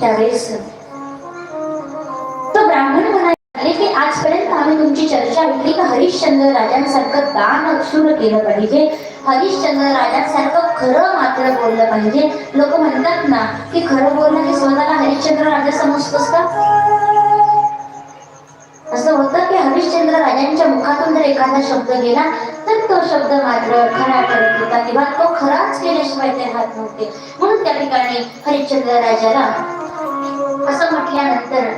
त्यावेळेस तो ब्राह्मण म्हणाले की आजपर्यंत आम्ही तुमची चर्चा ऐकली की? हरिश्चंद्र राजांसारखं दान सुरू केलं पाहिजे. हरिश्चंद्र राजांसारखं खरं मात्र बोललं पाहिजे. लोक म्हणतात ना की खरं बोलणं हे स्वतःला हरिश्चंद्र राजा समजतोस का? असं होतं की हरिश्चंद्र राजांच्या मुखातून जर एखादा शब्द गेला तर तो शब्द मात्र खरा ठरत होता. किंवा तो खराच केल्याशिवाय ते राहत नव्हते. म्हणून त्या ठिकाणी हरिश्चंद्र राजाला असं म्हटल्यानंतर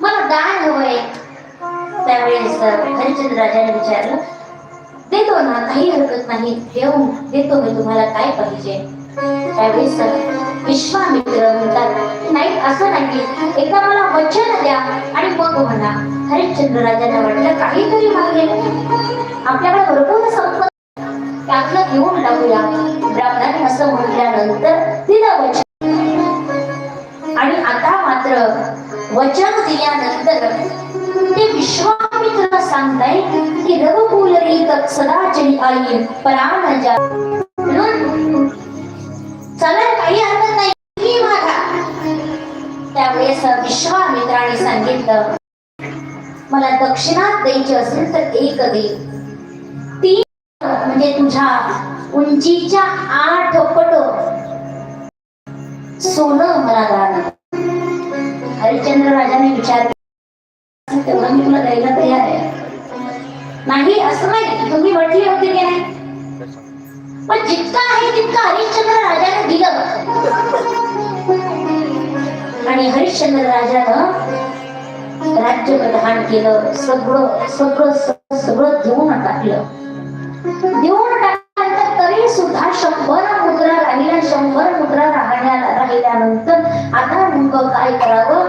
मला दान हवंय. त्यावेळेस हरिश्चंद्र राजाने विचारलं देतो ना काही हरकत नाही. देऊन देतो मी तुम्हाला काय पाहिजे. त्यावेळेस विश्वामित्र म्हणतात नाही असं नाही. एकदा मला वचन द्या आणि मग म्हणा. हरिश्चंद्र राजांना वाटलं काहीतरी मागेल आपल्याकडे भरपूर संपत्ती त्यातलं घेऊन टाकूया ब्राह्मणाने असं म्हटल्यानंतर तिला वचन आणि आता मात्र वचन दिल्यानंतर ते विश्वामित्र सांगताय की रघुकुलरी सदाचरी आई प्राण जा म्हणून चालेल काही हरकत नाही ही त्यावेळेस विश्वामित्राने सांगितलं मला दक्षिणा द्यायची असेल तर एक दे. ती म्हणजे तुझ्या उंचीच्या आठ पट सोनं मला दान हरिश्चंद्र राजाने विचार तेवढं मी तुला द्यायला तयार आहे. नाही असं नाही. तुम्ही म्हटले होते की नाही? पण जितकं आहे तितकं हरिश्चंद्र राजाने दिलं. आणि हरिश्चंद्र राजानं राज्य प्रधान केलं सगळं सगळं सगळं सगळं टाकलं. राहण्या आता नेमकं काय करावं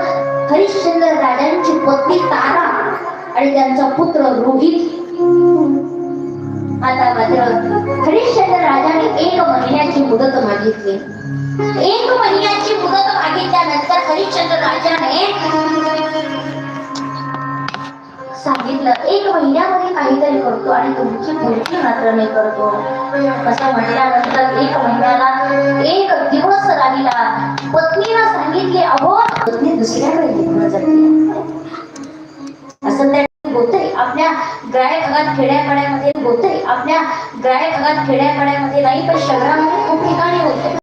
हरिश्चंद्र राजांची पत्नी तारा आणि त्यांचा पुत्र रोहित. आता मात्र हरिश्चंद्र राजाने एक महिन्याची मुदत मागितली. एक महिन्याची मुदत मागितल्यानंतर हरिश्चंद्र राजाने सांगितलं एक महिन्यामध्ये काहीतरी करतो आणि तुमची पुढची मात्र मी करतो. असं म्हटल्यानंतर एक महिन्या ग्राह्य भागात खेड्यापाड्यामध्ये होतंय आपल्या ग्राह्य भागात खेड्यापाड्यामध्ये नाही पण शहरामध्ये खूप ठिकाणी होते.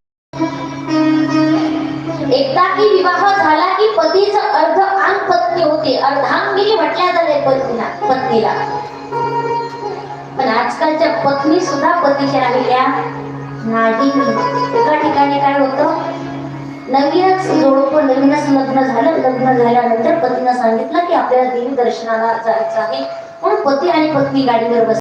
एकदा की विवाह झाला की पतीच अर्ध अंग पत्नी होते. अर्धांगिनी म्हणजे म्हटल्या जाते पत्नीला पत्नीला. पण आजकालच्या पत्नी सुद्धा पतीच्या राहिल्या नाही एका ठिकाणी काय होतं? नवीनच जोडपं नवीनच लग्न झालं. लग्न झाल्यानंतर पतीनं सांगितलं की आपल्याला देवी दर्शनाला जायचं आहे. पती आणि पत्नी गाडीवर बस